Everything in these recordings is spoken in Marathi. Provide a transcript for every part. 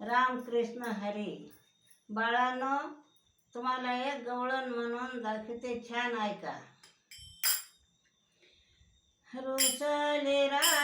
रामकृष्ण हरी. बाळांनो तुम्हाला एक गवळण म्हणून दाखवते छान ऐका. रुचले रा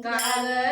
Garlic.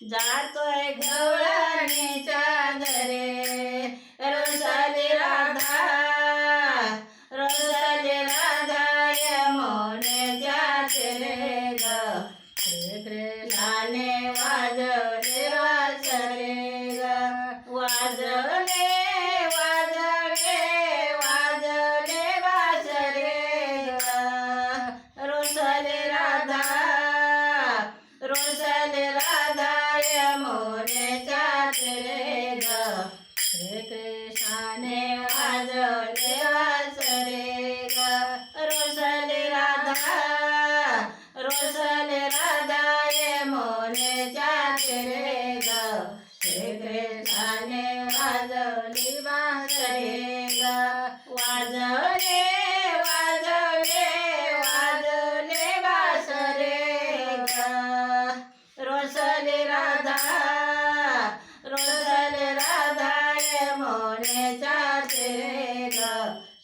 Ya, todo गाणे वाजवली बासरेंगा वाजवले वाजवले वाजवले बासरेंगा रोसले राधा रोसले राधा मोनेचा तेगा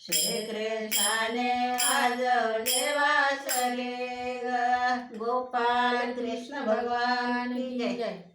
श्रीकृष्णाने वाजवले वासले गोपाल कृष्ण भगवान जय जय.